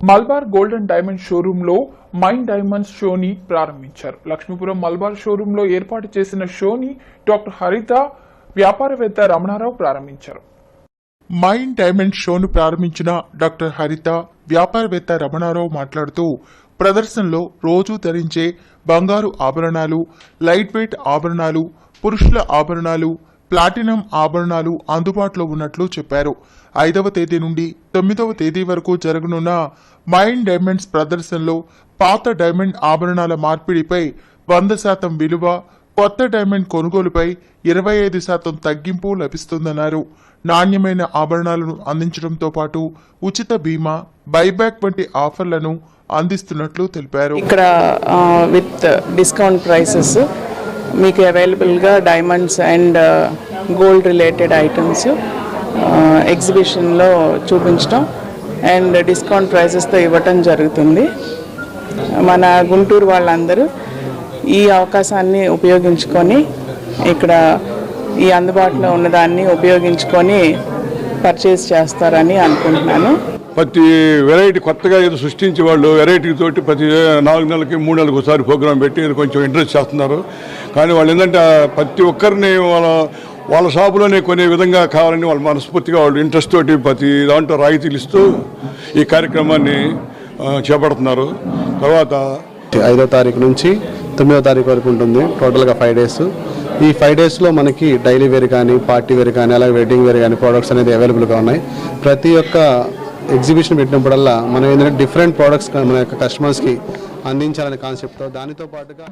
Malabar gold and diamond షోరూమ్లో mind diamonds షోని ప్రారంభించారు. లక్ష్మీపురం మల్బార్ షోరూమ్లో ఏర్పాటు చేసిన షోని డాక్టర్ హరిత వ్యాపారవేత్త రమణారావు ప్రారంభించారు. మైండ్ డైమండ్ షోను ప్రారంభించిన డాక్టర్ హరిత వ్యాపారవేత్త రమణారావు మాట్లాడుతూ ప్రదర్శనలో రోజు ధరించే బంగారు ఆభరణాలు లైట్ వెయిట్ ఆభరణాలు పురుషుల ఆభరణాలు ప్లాటినం ఆభరణాలు అందుబాటులో ఉన్నట్లు చెప్పారు. ఐదవ తేదీ నుండి తొమ్మిదవ తేదీ వరకు జరగనున్న మైండ్ డైమండ్స్ ప్రదర్శనలో పాత డైమండ్ ఆభరణాల మార్పిడిపై వంద శాతం విలువ కొత్త డైమండ్ కొనుగోలుపై ఇరవై ఐదు శాతం తగ్గింపు లభిస్తుందన్నారు. నాణ్యమైన ఆభరణాలను అందించడంతో పాటు ఉచిత బీమా బైబ్యాక్ వంటి ఆఫర్లను అందిస్తున్నట్లు తెలిపారు. ఇక్కడ విత్ డిస్కౌంట్ ప్రైసెస్ మీకు అవైలబుల్గా diamonds and gold related items ఎగ్జిబిషన్లో చూపించడం అండ్ డిస్కౌంట్ ప్రైసెస్తో ఇవ్వటం జరుగుతుంది. మన గుంటూరు వాళ్ళందరూ ఈ అవకాశాన్ని ఉపయోగించుకొని ఇక్కడ ఈ అందుబాటులో ఉన్నదాన్ని ఉపయోగించుకొని పర్చేస్ చేస్తారని అనుకుంటున్నాను. ప్రతి వెరైటీ కొత్తగా ఏదో సృష్టించే వాళ్ళు వెరైటీ తోటి ప్రతి నాలుగు నెలలకి మూడు నెలలకు ఒకసారి ప్రోగ్రామ్ పెట్టి ఇది కొంచెం ఇంట్రెస్ట్ చేస్తున్నారు. కానీ వాళ్ళు ఏంటంటే ప్రతి ఒక్కరిని వాళ్ళ వాళ్ళ షాపులోనే కొనే విధంగా కావాలని వాళ్ళు మనస్ఫూర్తిగా వాళ్ళు ఇంట్రెస్ట్ తోటి ప్రతి దాంట్లో రాయితీలు ఇస్తూ ఈ కార్యక్రమాన్ని చేపడుతున్నారు. తర్వాత ఐదో తారీఖు నుంచి తొమ్మిదో తారీఖు వరకు ఉంటుంది. టోటల్గా ఫైవ్ డేస్ ఈ ఫైవ్ డేస్లో మనకి డైలీ వేర్ కానీ పార్టీ వేర్ కానీ అలాగే వెడ్డింగ్ వేర్ కానీ ప్రోడక్ట్స్ అనేది అవైలబుల్గా ఉన్నాయి. ప్రతి ఒక్క ఎగ్జిబిషన్ పెట్టినప్పుడల్లా మనం ఏంటంటే డిఫరెంట్ ప్రోడక్ట్స్ మన యొక్క కస్టమర్స్కి అందించాలనే కాన్సెప్ట్తో దానితో పాటుగా